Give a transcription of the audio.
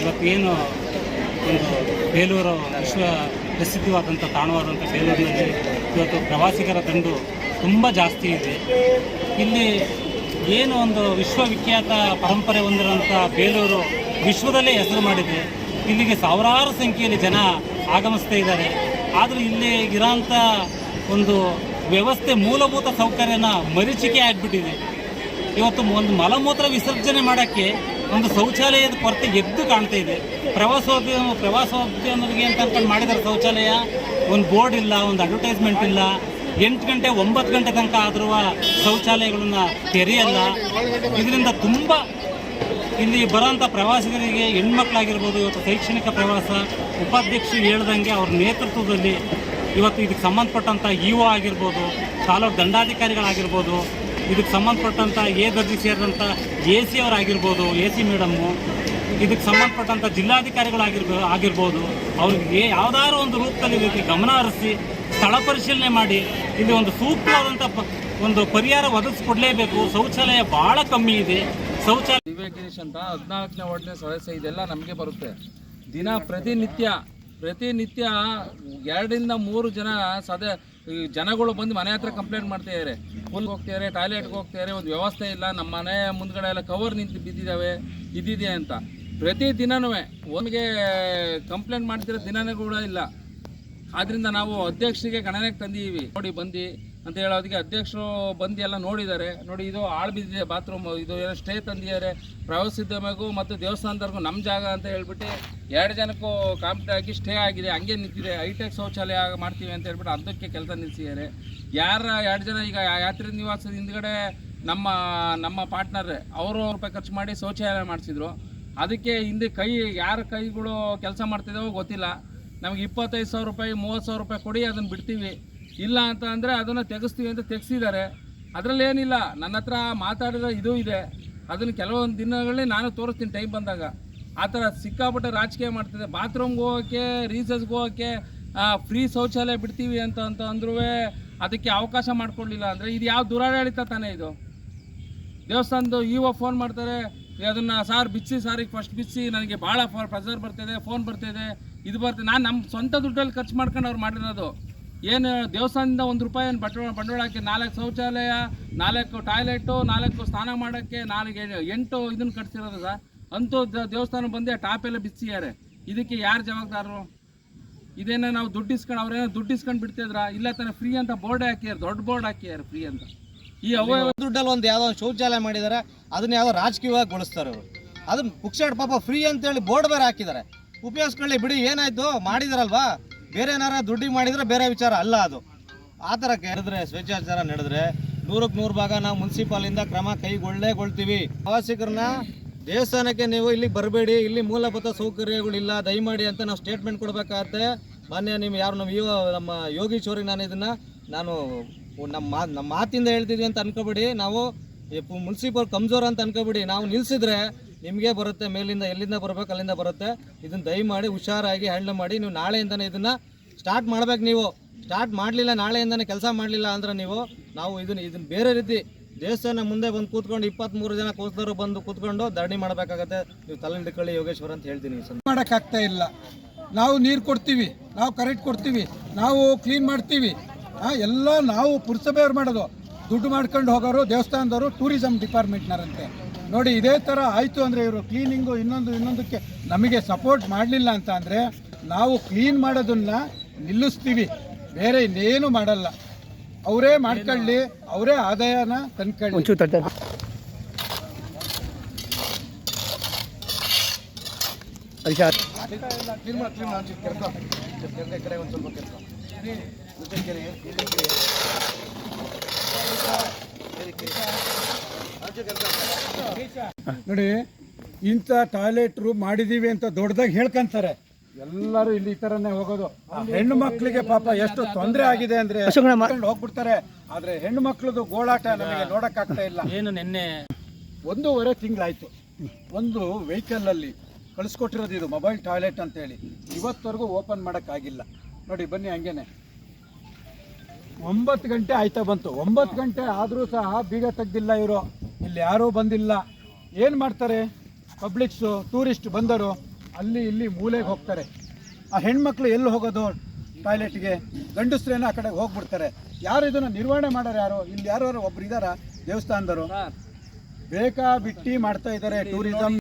ಇವತ್ತೇನು ಒಂದು ಬೇಲೂರು ವಿಶ್ವ ಪ್ರಸಿದ್ಧವಾದಂಥ ತಾಣವಾದಂಥ ಬೇಲೂರಿನಲ್ಲಿ ಇವತ್ತು ಪ್ರವಾಸಿಗರ ದಂಡು ತುಂಬ ಜಾಸ್ತಿ ಇದೆ. ಇಲ್ಲಿ ಏನು ಒಂದು ವಿಶ್ವವಿಖ್ಯಾತ ಪರಂಪರೆ ಹೊಂದಿರುವಂಥ ಬೇಲೂರು ವಿಶ್ವದಲ್ಲೇ ಹೆಸರು ಮಾಡಿದೆ. ಇಲ್ಲಿಗೆ ಸಾವಿರಾರು ಸಂಖ್ಯೆಯಲ್ಲಿ ಜನ ಆಗಮಿಸ್ತಾ ಇದ್ದಾರೆ. ಆದರೂ ಇಲ್ಲಿ ಇರೋಂಥ ಒಂದು ವ್ಯವಸ್ಥೆ ಮೂಲಭೂತ ಸೌಕರ್ಯನ ಮರೀಚಿಕೆ ಆಗಿಬಿಟ್ಟಿದೆ. ಇವತ್ತು ಒಂದು ಮಲಮೂತ್ರ ವಿಸರ್ಜನೆ ಮಾಡೋಕ್ಕೆ ಒಂದು ಶೌಚಾಲಯದ ಕೊರತೆ ಎದ್ದು ಕಾಣ್ತಾ ಇದೆ. ಪ್ರವಾಸೋದ್ಯಮ ಪ್ರವಾಸೋದ್ಯಮರಿಗೆ ಅಂತ ಅನ್ಕೊಂಡು ಮಾಡಿದ್ದಾರೆ ಶೌಚಾಲಯ. ಒಂದು ಬೋರ್ಡ್ ಇಲ್ಲ, ಒಂದು ಅಡ್ವರ್ಟೈಸ್ಮೆಂಟ್ ಇಲ್ಲ. ಎಂಟು ಗಂಟೆ, ಒಂಬತ್ತು ಗಂಟೆ ತನಕ ಆದರೂ ಶೌಚಾಲಯಗಳನ್ನ ತೆರೆಯಲ್ಲ. ಇದರಿಂದ ತುಂಬ ಇಲ್ಲಿ ಬರೋಂಥ ಪ್ರವಾಸಿಗರಿಗೆ ಹೆಣ್ಮಕ್ಳಾಗಿರ್ಬೋದು, ಇವತ್ತು ಶೈಕ್ಷಣಿಕ ಪ್ರವಾಸ ಉಪಾಧ್ಯಕ್ಷರು ಹೇಳ್ದಂಗೆ ಅವ್ರ ನೇತೃತ್ವದಲ್ಲಿ ಇವತ್ತು ಇದಕ್ಕೆ ಸಂಬಂಧಪಟ್ಟಂಥ ಇ ಒ ಆಗಿರ್ಬೋದು, ತಾಲೂಕು ದಂಡಾಧಿಕಾರಿಗಳಾಗಿರ್ಬೋದು ಇದಕ್ಕೆ ಸಂಬಂಧಪಟ್ಟಂಥ ಎ ದರ್ಜೆ ಸೇರಿದಂಥ ಎ ಸಿ ಅವರಾಗಿರ್ಬೋದು, ಎ ಸಿ ಮೇಡಮ್ಮು ಇದಕ್ಕೆ ಸಂಬಂಧಪಟ್ಟಂಥ ಜಿಲ್ಲಾಧಿಕಾರಿಗಳಾಗಿರ್ಬೋ, ಆಗಿರ್ಬೋದು, ಅವ್ರಿಗೆ ಯಾವುದಾದ್ರು ಒಂದು ರೂಪದಲ್ಲಿ ಇದಕ್ಕೆ ಗಮನ ಹರಿಸಿ, ಸ್ಥಳ ಪರಿಶೀಲನೆ ಮಾಡಿ, ಇಲ್ಲಿ ಒಂದು ಸೂಕ್ತವಾದಂಥ ಒಂದು ಪರಿಹಾರ ಒದಗಿಸ್ಕೊಡ್ಲೇಬೇಕು. ಶೌಚಾಲಯ ಭಾಳ ಕಮ್ಮಿ ಇದೆ. ಶೌಚಾಲಯ ದಿವ್ಯ ಗಿರೀಶ್ ಅಂತ ಹದಿನಾಲ್ಕನೇ ವಾರ್ಡ್ನ ಸದಸ್ಯ ಇದೆಲ್ಲ ನಮಗೆ ಬರುತ್ತೆ. ದಿನ ಪ್ರತಿನಿತ್ಯ ಪ್ರತಿನಿತ್ಯ ಎರಡರಿಂದ ಮೂರು ಜನ ಸದ ಈ ಜನಗಳು ಬಂದು ಮನೆ ಹತ್ರ ಕಂಪ್ಲೇಂಟ್ ಮಾಡ್ತಾ ಇದ್ದಾರೆ ಫುಲ್ ಹೋಗ್ತಿದ್ದಾರೆ ಟಾಯ್ಲೆಟ್ಗೆ ಹೋಗ್ತಿದ್ದಾರೆ ಒಂದು ವ್ಯವಸ್ಥೆ ಇಲ್ಲ, ನಮ್ಮ ಮನೆ ಮುಂದ್ಗಡೆ ಎಲ್ಲ ಕವರ್ ನಿಂತು ಬಿದ್ದಿದ್ದಾವೆ ಇದಿದೆ ಅಂತ. ಪ್ರತಿ ದಿನನೂ ಒಮ್ಮೆಗೆ ಕಂಪ್ಲೇಂಟ್ ಮಾಡ್ತಿರೋ ದಿನನೂ ಕೂಡ ಇಲ್ಲ. ಆದ್ದರಿಂದ ನಾವು ಅಧ್ಯಕ್ಷರಿಗೆ ಗಣನೆಗೆ ತಂದಿದ್ದೀವಿ. ನೋಡಿ, ಬಂದು ಅಂತ ಹೇಳೋದಕ್ಕೆ ಅಧ್ಯಕ್ಷರು ಬಂದು ಎಲ್ಲ ನೋಡಿದ್ದಾರೆ. ನೋಡಿ, ಇದು ಆಳು ಬಿದ್ದಿದೆ ಬಾತ್ರೂಮ್ ಇದು ಏನೋ ಸ್ಟೇ ತಂದಿದ್ದಾರೆ. ಪ್ರವಾಸೋದ್ಯಮಗೂ ಮತ್ತು ದೇವಸ್ಥಾನದವ್ರಿಗೂ ನಮ್ಮ ಜಾಗ ಅಂತ ಹೇಳ್ಬಿಟ್ಟು ಎರಡು ಜನಕ್ಕೂ ಕಾಂಪ್ಲೀಟ್ ಆಗಿ ಸ್ಟೇ ಆಗಿದೆ, ಹಂಗೆ ನಿಂತಿದೆ. ಹೈಟೆಕ್ ಶೌಚಾಲಯ ಮಾಡ್ತೀವಿ ಅಂತ ಹೇಳ್ಬಿಟ್ಟು ಅದಕ್ಕೆ ಕೆಲಸ ನಿಲ್ಲಿಸಿದ್ದಾರೆ. ಯಾರ, ಎರಡು ಜನ ಈಗ ಯಾತ್ರಿ ನಿವಾಸದ ಹಿಂದ್ಗಡೆ ನಮ್ಮ ನಮ್ಮ ಪಾರ್ಟ್ನರ್ ಅವರು ರೂಪಾಯಿ ಖರ್ಚು ಮಾಡಿ ಶೌಚಾಲಯ ಮಾಡಿಸಿದ್ರು. ಅದಕ್ಕೆ ಹಿಂದೆ ಕೈ, ಯಾರ ಕೈಗಳು ಕೆಲಸ ಮಾಡ್ತಿದ್ದಾವೋ ಗೊತ್ತಿಲ್ಲ. ನಮಗೆ ಇಪ್ಪತ್ತೈದು ಸಾವಿರ ರೂಪಾಯಿ, ಮೂವತ್ತು ಸಾವಿರ ರೂಪಾಯಿ ಕೊಡಿ, ಅದನ್ನು ಬಿಡ್ತೀವಿ. ಇಲ್ಲ ಅಂತ ಅಂದರೆ ಅದನ್ನು ತೆಗೆಸ್ತೀವಿ ಅಂತ ತೆಗೆಸಿದ್ದಾರೆ. ಅದರಲ್ಲಿ ಏನಿಲ್ಲ, ನನ್ನ ಹತ್ರ ಮಾತಾಡಿದ ಇದು ಇದೆ. ಅದನ್ನು ಕೆಲವೊಂದು ದಿನಗಳಲ್ಲಿ ನಾನು ತೋರಿಸ್ತೀನಿ ಟೈಮ್ ಬಂದಾಗ. ಆ ಥರ ಸಿಕ್ಕಾಪಟ್ಟೆ ರಾಜಕೀಯ ಮಾಡ್ತಿದೆ. ಬಾತ್ರೂಮ್ಗೆ ಹೋಗೋಕ್ಕೆ ರೀಸಸ್ಗೆ ಹೋಗೋಕ್ಕೆ ಫ್ರೀ ಶೌಚಾಲಯ ಬಿಡ್ತೀವಿ ಅಂತ ಅಂತ ಅಂದ್ರೂ ಅದಕ್ಕೆ ಅವಕಾಶ ಮಾಡಿಕೊಡ್ಲಿಲ್ಲ ಅಂದರೆ ಇದು ಯಾವ ದುರಾಡಳಿತ ತಾನೇ ಇದು? ದೇವಸ್ಥಾನದ ಇವಾಗ ಫೋನ್ ಮಾಡ್ತಾರೆ. ಅದನ್ನು ಸಾರ್ ಬಿಚ್ಚಿ ಸಾರಿಗೆ ಫಸ್ಟ್ ಬಿಚ್ಚಿ, ನನಗೆ ಭಾಳ ಪ್ರೆಸರ್ ಬರ್ತಿದೆ ಫೋನ್ ಬರ್ತಿದೆ, ಇದು ಬರ್ತದೆ. ನಾನು ನಮ್ಮ ಸ್ವಂತ ದುಡ್ಡಲ್ಲಿ ಖರ್ಚು ಮಾಡ್ಕೊಂಡು ಅವ್ರು ಮಾಡಿರೋದು. ಏನು ದೇವಸ್ಥಾನದಿಂದ ಒಂದು ರೂಪಾಯಿ ಏನು ಬಂಡವಾಳ ಬಂಡವಾಳ ಹಾಕಿ ನಾಲ್ಕು ಶೌಚಾಲಯ ನಾಲ್ಕು ಟಾಯ್ಲೆಟು ನಾಲ್ಕು ಸ್ನಾನ ಮಾಡೋಕ್ಕೆ ನಾಲ್ಕು ಎಂಟು ಇದನ್ನು ಕಟ್ಸಿರೋದು ಸರ್. ಅಂತೂ ದ- ದೇವಸ್ಥಾನ ಬಂದೆ ಟಾಪೆಲ್ಲ ಎಲ್ಲ ಬಿಚ್ಚಿದ್ದಾರೆ ಇದಕ್ಕೆ ಯಾರು ಜವಾಬ್ದಾರರು ಇದೇನೋ ನಾವು ದುಡ್ಡು ಇಸ್ಕೊಂಡು ಅವ್ರೇನೋ ದುಡ್ಡು ಇಸ್ಕೊಂಡು ಬಿಡ್ತಿದ್ರ? ಇಲ್ಲ ತಾನೆ ಫ್ರೀ ಅಂತ ಬೋರ್ಡ್ ಹಾಕಿದ್ದಾರೆ ದೊಡ್ಡ ಬೋರ್ಡ್ ಹಾಕಿದ್ದಾರೆ ಫ್ರೀ ಅಂತ. ಈ ಅವಯವ ದುಡ್ಡಲ್ಲಿ ಒಂದು ಯಾವುದೋ ಒಂದು ಶೌಚಾಲಯ ಮಾಡಿದ್ದಾರೆ ಅದನ್ನ ಯಾವುದೋ ರಾಜಕೀಯವಾಗಿ ಗೊಳಿಸ್ತಾರೆ ಅವರು. ಅದನ್ನ ಪುಕ್ಷಾಡ್ ಪಾಪ ಫ್ರೀ ಅಂತೇಳಿ ಬೋರ್ಡ್ ಬೇರೆ ಹಾಕಿದ್ದಾರೆ. ಉಪಯೋಗಿಸ್ಕೊಳ್ಳಿ ಬಿಡಿ ಏನಾಯ್ತು? ಮಾಡಿದಾರಲ್ವಾ? ಬೇರೆ ಏನಾರ ದುಡ್ಡಿಗೆ ಮಾಡಿದ್ರೆ ಬೇರೆ ವಿಚಾರ ಅಲ್ಲ ಅದು. ಆ ಥರ ನಡೆದ್ರೆ, ಸ್ವೇಚ್ಛಾಚಾರ ನಡೆದ್ರೆ ನೂರಕ್ಕೆ ನೂರು ಭಾಗ ನಾವು ಮುನ್ಸಿಪಾಲಿಂದ ಕ್ರಮ ಕೈಗೊಳ್ಳೇಗೊಳ್ತೀವಿ. ಪ್ರವಾಸಿಗರನ್ನ ದೇವಸ್ಥಾನಕ್ಕೆ ನೀವು ಇಲ್ಲಿ ಬರಬೇಡಿ, ಇಲ್ಲಿ ಮೂಲಭೂತ ಸೌಕರ್ಯಗಳಿಲ್ಲ, ದಯಮಾಡಿ ಅಂತ ನಾವು ಸ್ಟೇಟ್ಮೆಂಟ್ ಕೊಡಬೇಕಾಗತ್ತೆ. ಮಾನ್ಯ ನಿಮ್ಮ ಯಾರು ನಮ್ಮ ಯುವ, ನಮ್ಮ ಯೋಗೀಶ್ವರಿಗೆ ನಾನು ಇದನ್ನ, ನಾನು ನಮ್ಮ ನಮ್ಮ ಮಾತಿಂದ ಹೇಳ್ತಿದ್ವಿ ಅಂತ ಅನ್ಕೋಬೇಡಿ. ನಾವು ಮುನ್ಸಿಪಲ್ ಕಮ್ಜೋರ್ ಅಂತ ಅನ್ಕೋಬೇಡಿ. ನಾವು ನಿಲ್ಸಿದ್ರೆ ನಿಮಗೆ ಬರುತ್ತೆ, ಮೇಲಿಂದ ಎಲ್ಲಿಂದ ಬರಬೇಕು, ಅಲ್ಲಿಂದ ಬರುತ್ತೆ. ಇದನ್ನು ದಯಮಾಡಿ, ಹುಷಾರಾಗಿ ಹ್ಯಾಂಡಲ್ ಮಾಡಿ. ನೀವು ನಾಳೆಯಿಂದನೇ ಇದನ್ನು ಸ್ಟಾರ್ಟ್ ಮಾಡಬೇಕು ನೀವು. ಸ್ಟಾರ್ಟ್ ಮಾಡಲಿಲ್ಲ, ನಾಳೆಯಿಂದನೇ ಕೆಲಸ ಮಾಡಲಿಲ್ಲ ಅಂದ್ರೆ ನೀವು, ನಾವು ಇದನ್ನು ಇದನ್ನು ಬೇರೆ ರೀತಿ ದೇವಸ್ಥಾನ ಮುಂದೆ ಬಂದು ಕೂತ್ಕೊಂಡು ಇಪ್ಪತ್ತ್ಮೂರು ಜನ ಕೂತರು ಬಂದು ಕೂತ್ಕೊಂಡು ಧರಣಿ ಮಾಡಬೇಕಾಗತ್ತೆ. ನೀವು ತಲೆ ಹಿಡ್ಕೊಳ್ಳಿ ಯೋಗೇಶ್ವರ್ ಅಂತ ಹೇಳ್ತೀನಿ ಮಾಡೋಕ್ಕಾಗ್ತಾ ಇಲ್ಲ. ನಾವು ನೀರು ಕೊಡ್ತೀವಿ, ನಾವು ಕರೆಂಟ್ ಕೊಡ್ತೀವಿ, ನಾವು ಕ್ಲೀನ್ ಮಾಡ್ತೀವಿ. ಎಲ್ಲ ನಾವು ಪುರಸಭೆಯವ್ರು ಮಾಡೋದು. ದುಡ್ಡು ಮಾಡ್ಕೊಂಡು ಹೋಗೋರು ದೇವಸ್ಥಾನದವರು ಟೂರಿಸಂ ಡಿಪಾರ್ಟ್ಮೆಂಟ್ನರಂತೆ ನೋಡಿ, ಇದೇ ಥರ ಆಯಿತು ಅಂದರೆ ಇವರು ಕ್ಲೀನಿಂಗು ಇನ್ನೊಂದು, ಇನ್ನೊಂದಕ್ಕೆ ನಮಗೆ ಸಪೋರ್ಟ್ ಮಾಡಲಿಲ್ಲ ಅಂತ ಅಂದರೆ ನಾವು ಕ್ಲೀನ್ ಮಾಡೋದನ್ನ ನಿಲ್ಲಿಸ್ತೀವಿ. ಬೇರೆ ಇನ್ನೇನು ಮಾಡಲ್ಲ. ಅವರೇ ಮಾಡ್ಕೊಳ್ಳಿ, ಅವರೇ ಆದಾಯನ ತಂದ್ಕೊಳ್ಳಿ. ನೋಡಿ ಇಂಥ ಟಾಯ್ಲೆಟ್ ರೂಮ್ ಮಾಡಿದೀವಿ ಅಂತ ದೊಡ್ಡದಾಗಿ ಹೇಳ್ಕೊಂತಾರೆ. ಎಲ್ಲರೂ ಇಲ್ಲಿ ಈ ತರನೇ ಹೋಗೋದು. ಆ ಹೆಣ್ಣು ಮಕ್ಕಳಿಗೆ ಪಾಪ ಎಷ್ಟು ತೊಂದರೆ ಆಗಿದೆ ಅಂದ್ರೆ ಹೋಗ್ಬಿಡ್ತಾರೆ. ಆದ್ರೆ ಹೆಣ್ಣು ಮಕ್ಕಳದು ಗೋಳಾಟ ನಮಗೆ ನೋಡಕ್ ಆಗ್ತಾ ಇಲ್ಲ. ಏನು ನಿನ್ನೆ ಒಂದೂವರೆ ತಿಂಗಳಾಯ್ತು. ಒಂದು ವೆಹಿಕಲ್ ಅಲ್ಲಿ ಕಳಿಸ್ಕೊಟ್ಟಿರೋದು ಇದು ಮೊಬೈಲ್ ಟಾಯ್ಲೆಟ್ ಅಂತ ಹೇಳಿ ಇವತ್ತವರೆಗೂ ಓಪನ್ ಮಾಡೋಕ್ಕಾಗಿಲ್ಲ ನೋಡಿ ಬನ್ನಿ ಹಂಗೇನೆ. ಒಂಬತ್ತು ಗಂಟೆ ಆಯ್ತಾ ಬಂತು. ಒಂಬತ್ತು ಗಂಟೆ ಆದರೂ ಸಹ ಬೀಗ ತೆಗ್ದಿಲ್ಲ ಇವರು. ಇಲ್ಲಿ ಯಾರೂ ಬಂದಿಲ್ಲ. ಏನು ಮಾಡ್ತಾರೆ? ಪಬ್ಲಿಕ್ಸು ಟೂರಿಸ್ಟ್ ಬಂದರು. ಅಲ್ಲಿ ಇಲ್ಲಿ ಮೂಲೆಗೆ ಹೋಗ್ತಾರೆ. ಆ ಹೆಣ್ಮಕ್ಳು ಎಲ್ಲಿ ಹೋಗೋದು? ಟಾಯ್ಲೆಟ್ಗೆ. ಗಂಡುಸ್ರೇನ ಆ ಕಡೆಗೆ ಹೋಗ್ಬಿಡ್ತಾರೆ. ಯಾರು ಇದನ್ನು ನಿರ್ವಹಣೆ ಮಾಡೋರು ಯಾರು? ಇಲ್ಲಿ ಯಾರು ಒಬ್ರು ಇದ್ದಾರಾ ದೇವಸ್ಥಾನದವರು. ಬೇಕಾ ಬಿಟ್ಟಿ ಮಾಡ್ತಾ ಇದ್ದಾರೆ ಟೂರಿಸಂ.